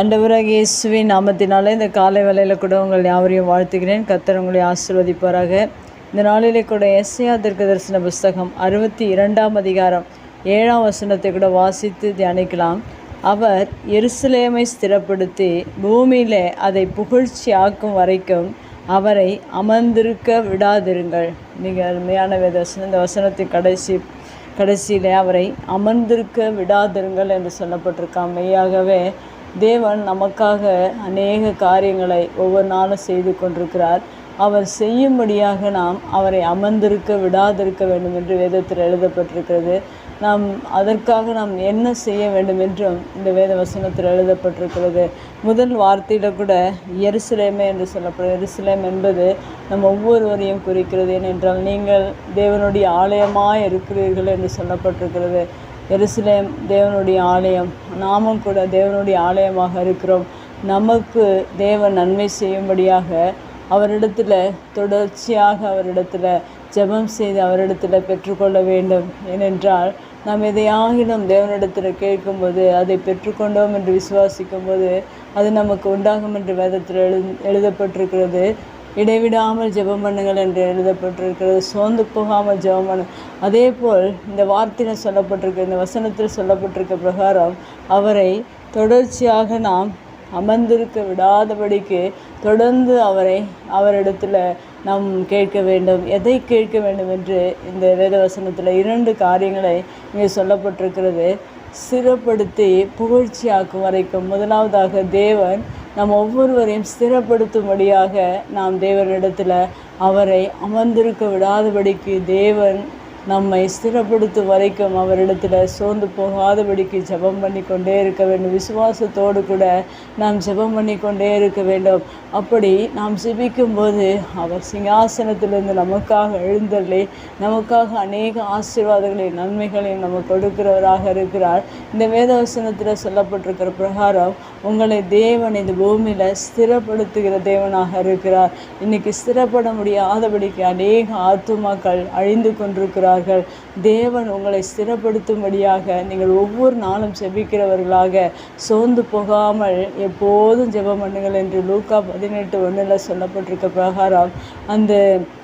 ஆண்டவராக இயேசுவின் நாமத்தினாலே இந்த காலை வேலையில் கூட உங்கள் யாவரையும் வாழ்த்துகிறேன். கத்தர் உங்களை ஆசிர்வதிப்பாராக. இந்த நாளிலே கூட எஸ்ஐயா தீர்க்க தரிசன புஸ்தகம் அறுபத்தி இரண்டாம் அதிகாரம் ஏழாம் வசனத்தை கூட வாசித்து தியானிக்கலாம். அவர் எருசலேமை ஸ்திரப்படுத்தி பூமியில் அதை புகழ்ச்சி ஆக்கும் வரைக்கும் அவரை அமர்ந்திருக்க விடாதிருங்கள். மிக அருமையான வசனம். இந்த வசனத்தின் கடைசி கடைசியிலே அவரை அமர்ந்திருக்க விடாதிருங்கள் என்று சொல்லப்பட்டிருக்கான் மெய்யாகவே தேவன் நமக்காக அநேக காரியங்களை ஒவ்வொரு நாளும் செய்து கொண்டிருக்கிறார். அவர் செய்யும்படியாக நாம் அவரை அமர்ந்திருக்க விடாதிருக்க வேண்டும் என்று வேதத்தில் எழுதப்பட்டிருக்கிறது. நாம் அதற்காக நாம் என்ன செய்ய வேண்டும் என்றும் இந்த வேத வசனத்தில் எழுதப்பட்டிருக்கிறது. முதல் வார்த்தையில் கூட எருசலேமே என்று சொல்லப்படும். எருசலேம் என்பது நம் ஒவ்வொருவரையும் குறிக்கிறது. ஏனென்றால் நீங்கள் தேவனுடைய ஆலயமாக இருக்கிறீர்கள் என்று சொல்லப்பட்டிருக்கிறது. எருசலேம் தேவனுடைய ஆலயம். நாமும் கூட தேவனுடைய ஆலயமாக இருக்கிறோம். நமக்கு தேவன் நன்மை செய்யும்படியாக அவரிடத்தில் தொடர்ச்சியாக அவரிடத்தில் ஜெபம் செய்து அவரிடத்தில் பெற்றுக்கொள்ள வேண்டும். ஏனென்றால் நாம் எதையாகிலும் தேவனிடத்தில் கேட்கும்போது அதை பெற்றுக்கொண்டோம் என்று விசுவாசிக்கும்போது அது நமக்கு உண்டாகும் என்று வேதத்தில் எழு எழுதப்பட்டிருக்கிறது. இடைவிடாமல் ஜெபம் பண்ணுங்கள் என்று எழுதப்பட்டிருக்கிறது. சோர்ந்து போகாமல் ஜெபம் பண்ணு. அதே போல் இந்த வார்த்தையில் சொல்லப்பட்டிருக்க இந்த வசனத்தில் சொல்லப்பட்டிருக்க பிரகாரம் அவரை தொடர்ச்சியாக நாம் அமர்ந்திருக்க விடாதபடிக்கு தொடர்ந்து அவரை அவரிடத்தில் நாம் கேட்க வேண்டும். எதை கேட்க வேண்டும் என்று இந்த வேதவசனத்தில் இரண்டு காரியங்களை இங்கே சொல்லப்பட்டிருக்கிறது. சிறப்படுத்தி புகழ்ச்சியாக்கும் வரைக்கும் முதலாவதாக தேவன் நம் ஒவ்வொருவரையும் ஸ்திரப்படுத்தும்படியாக நாம் தேவனிடத்தில் அவரை அமர்ந்திருக்க விடாதபடிக்கு தேவன் நம்மை ஸ்திரப்படுத்தும் வரைக்கும் அவரிடத்தில் சோர்ந்து போகாதபடிக்கு ஜெபம் பண்ணி கொண்டே இருக்க வேண்டும். விசுவாசத்தோடு கூட நாம் ஜெபம் பண்ணி கொண்டே இருக்க வேண்டும். அப்படி நாம் ஜெபிக்கும்போது அவர் சிங்காசனத்திலிருந்து நமக்காக எழுந்தருளி நமக்காக அநேக ஆசீர்வாதங்களையும் நன்மைகளையும் நமக்கு கொடுக்கிறவராக இருக்கிறார். இந்த வேதவசனத்தில் சொல்லப்பட்டிருக்கிற பிரகாரம் உங்களை தேவன் இந்த பூமியில் ஸ்திரப்படுத்துகிற தேவனாக இருக்கிறார். இன்னைக்கு ஸ்திரப்பட முடியாதபடிக்கு அநேக ஆத்துமாக்கள் அழிந்து இருக்கிறார்கள் தேவன் உங்களை ஸ்திரப்படுத்தும்படியாக நீங்கள் ஒவ்வொரு நாளும் செபிக்கிறவர்களாக சோர்ந்து போகாமல் எப்போதும் ஜெபம் பண்ணுங்கள் என்று லூக்கா பதினெட்டு ஒன்றில் சொல்லப்பட்டிருக்க பிரகாரம் அந்த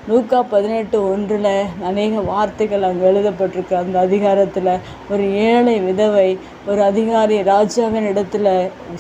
லூக்கா பதினெட்டு ஒன்றில் அநேக வார்த்தைகள் அங்கே எழுதப்பட்டிருக்கு. அந்த அதிகாரத்தில் ஒரு ஏழை விதவை ஒரு அதிகாரி ராஜாவின் இடத்துல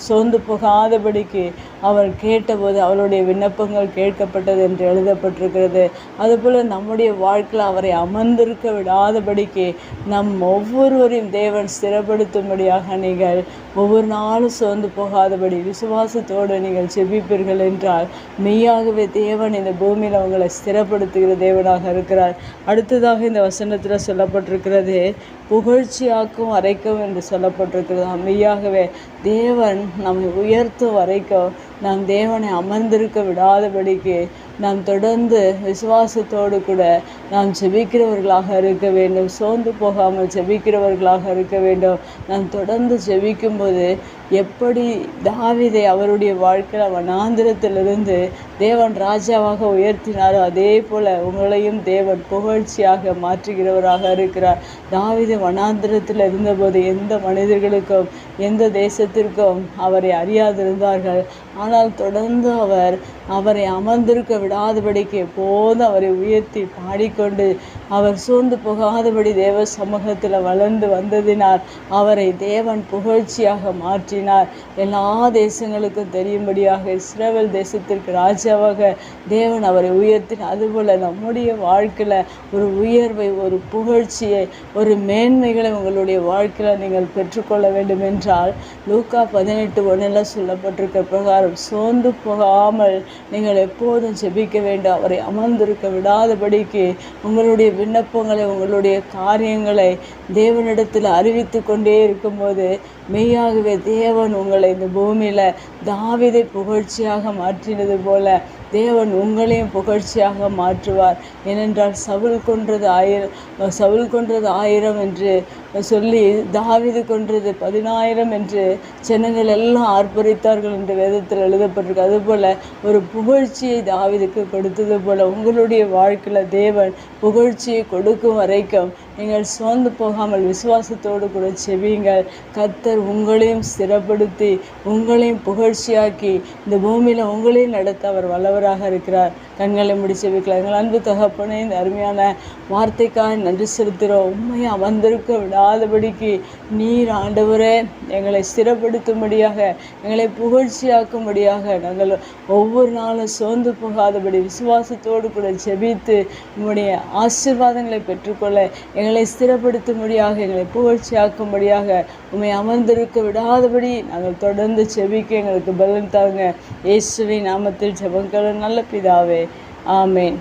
சோர்ந்து போகாதபடிக்கு அவள் கேட்டபோது அவளுடைய விண்ணப்பங்கள் கேட்கப்பட்டது என்று எழுதப்பட்டிருக்கிறது. அதுபோல் நம்முடைய வாழ்க்கையில் அவரை அமர்ந்திருக்க விடாதபடிக்கு நம் ஒவ்வொருவரையும் தேவன் ஸ்திரப்படுத்தும்படியாக நீங்கள் ஒவ்வொரு நாளும் சோர்ந்து போகாதபடி விசுவாசத்தோடு நீங்கள் செபிப்பீர்கள் என்றால் மெய்யாகவே தேவன் இந்த பூமியில் உங்களை ஸ்திரப்படுத்துகிற தேவனாக இருக்கிறார். அடுத்ததாக இந்த வசனத்தில் சொல்லப்பட்டிருக்கிறது புகழ்ச்சியாக்கும் வரைக்கும் என்று சொல்லப்பட்டிருக்கிறது. மெய்யாகவே தேவன் நம்மை உயர்த்தும் வரைக்கும் நாம் தேவனை அமர்ந்திருக்க விடாதபடிக்கு நாம் தொடர்ந்து விசுவாசத்தோடு கூட நாம் ஜெபிக்கிறவர்களாக இருக்க வேண்டும் சோர்ந்து போகாமல் ஜெபிக்கிறவர்களாக இருக்க வேண்டும். நாம் தொடர்ந்து ஜெபிக்கும்போது எப்படி தாவிதை அவருடைய வாழ்க்கையில் வனாந்திரத்திலிருந்து தேவன் ராஜாவாக உயர்த்தினாரோ அதே போல் உங்களையும் தேவன் புகழ்ச்சியாக மாற்றுகிறவராக இருக்கிறார். தாவிதை வனாந்திரத்தில் இருந்தபோது எந்த மனிதர்களுக்கும் எந்த தேசத்திற்கும் அவரை அறியாதிருந்தார்கள். ஆனால் தொடர்ந்து அவர் அவரை அமர்ந்திருக்க விடாதபடிக்கு எப்போதும் அவரை உயர்த்தி பாடிக்கொண்டு அவர் சூழ்ந்து போகாதபடி தேவ சமூகத்தில் வளர்ந்து வந்ததினால் அவரை தேவன் புகழ்ச்சியாக மாற்றினார். எல்லா தேசங்களுக்கும் தெரியும்படியாக இஸ்ரேல் தேசத்திற்கு ராஜாவாக தேவன் அவரை உயர்த்தினார். அதுபோல் நம்முடைய வாழ்க்கையில் ஒரு உயர்வை ஒரு புகழ்ச்சியை ஒரு மேன்மைகளை உங்களுடைய வாழ்க்கையில் நீங்கள் பெற்றுக்கொள்ள வேண்டும் என்றால் லூக்கா பதினெட்டு ஒன்றில் சொல்லப்பட்டிருக்க பிரகாரம் சோர்ந்து போகாமல் நீங்கள் எப்போதும் ஜெபிக்க வேண்டும். அவரை அமர்ந்திருக்க விடாதபடிக்கு உங்களுடைய விண்ணப்பங்களை உங்களுடைய காரியங்களை தேவனிடத்தில் அறிவித்து கொண்டே இருக்கும்போது மெய்யாகவே தேவன் உங்களை இந்த பூமியில் தாவிதை புகழ்ச்சியாக மாற்றினது போல தேவன் உங்களையும் புகழ்ச்சியாக மாற்றுவார். ஏனென்றால் சவுல் கொன்றது ஆயிரம் சவுல் கொன்றது ஆயிரம் என்று சொல்லி தாவிது கொன்றது பதினாயிரம் என்று ஜனங்கள் எல்லாம் ஆர்ப்பரித்தார்கள் என்று வேதத்தில் எழுதப்பட்டிருக்கு. அதுபோல் ஒரு புகழ்ச்சியை தாவிதுக்கு கொடுத்தது போல் உங்களுடைய வாழ்க்கையில் தேவன் புகழ்ச்சியை கொடுக்கும் வரைக்கும் நீங்கள் சோர்ந்து போகாமல் விசுவாசத்தோடு கூட செவியுங்கள். கத்தர் உங்களையும் ஸ்திரப்படுத்தி உங்களையும் புகழ்ச்சியாக்கி இந்த பூமியில் உங்களையும் நடத்த அவர் வல்லவராக இருக்கிறார். கண்களை முடிச்சு வைக்கலாம் எங்கள் அன்பு தகப்பனே இந்த அருமையான வார்த்தைக்காக நன்றி செலுத்துகிறோம். உண்மையாக அமர்ந்திருக்க விடாதபடிக்கு நீர் ஆண்டவரே எங்களை ஸ்திரப்படுத்தும்படியாக எங்களை புகழ்ச்சியாக்கும்படியாக நாங்கள் ஒவ்வொரு நாளும் சோர்ந்து போகாதபடி விசுவாசத்தோடு கூட ஜெபித்து உங்களுடைய ஆசீர்வாதங்களை பெற்றுக்கொள்ள எங்களை ஸ்திரப்படுத்தும்படியாக எங்களை புகழ்ச்சியாக்கும்படியாக உண்மை அமர்ந்திருக்க விடாதபடி நாங்கள் தொடர்ந்து செவிக்க எங்களுக்கு பலன் தாங்க. இயேசுவின் நாமத்தில் ஜெபங்களும் நல்ல பிதாவே ஆமேன்